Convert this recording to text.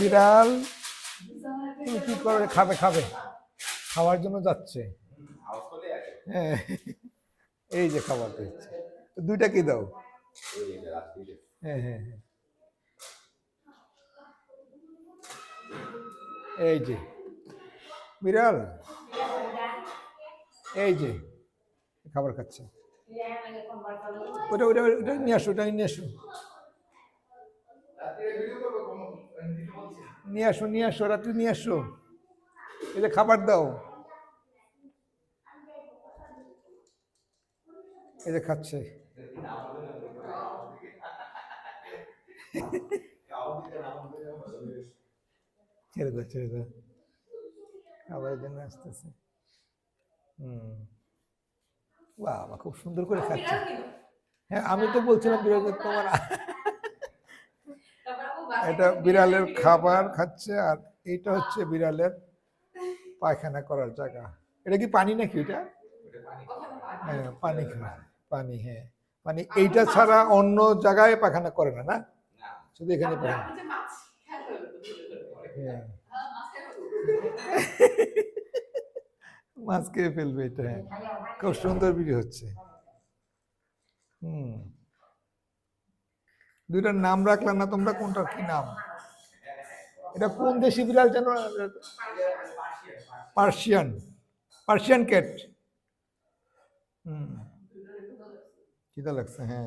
বিড়াল তুমি কি করে খাবে খাবে? খাওয়ার জন্য যাচ্ছে। হ্যাঁ। এই যে খাবার দিচ্ছে দুইটা কি দাও? হ্যাঁ হ্যাঁ হ্যাঁ। এই যে। বিড়াল? এই যে। খাবার খাচ্ছে। ওটা ওটা ওটা নিয়ে আসো, ওটা নিয়ে আসো। নিয়ে আসো নিয়ে আসো, রাত্রি নিয়ে আসো। যে খাবার দাও। এই যে খাচ্ছে। ছেড়ে দাও ছেড়ে দাও খাবারের জন্য আসতেছে। হুম। বাবা খুব সুন্দর করে খাচ্ছে। হ্যাঁ আমি তো বলছিলাম বিড়াল তোমার এটা বিড়ালের খাবার খাচ্ছে আর এটা হচ্ছে বিড়ালের পায়খানা করার জায়গা। এটা কি পানি নাকি এটা হ্যাঁ পানি খায় পানি হ্যাঁ। পানি এইটা ছাড়া অন্য জায়গায় পাখানা করে না না? শুধু এখানে হ্যাঁ। মাছ খেয়ে ফেলবে এটা হ্যাঁ। খুব সুন্দর ভিডিও হচ্ছে। হুম। দুইটার নাম রাখলাম না তোমরা কোনটার কি নাম? এটা কোন দেশি বিড়াল যেন পার্সিয়ান। Persian cat. হুম। किदा लगते हैं?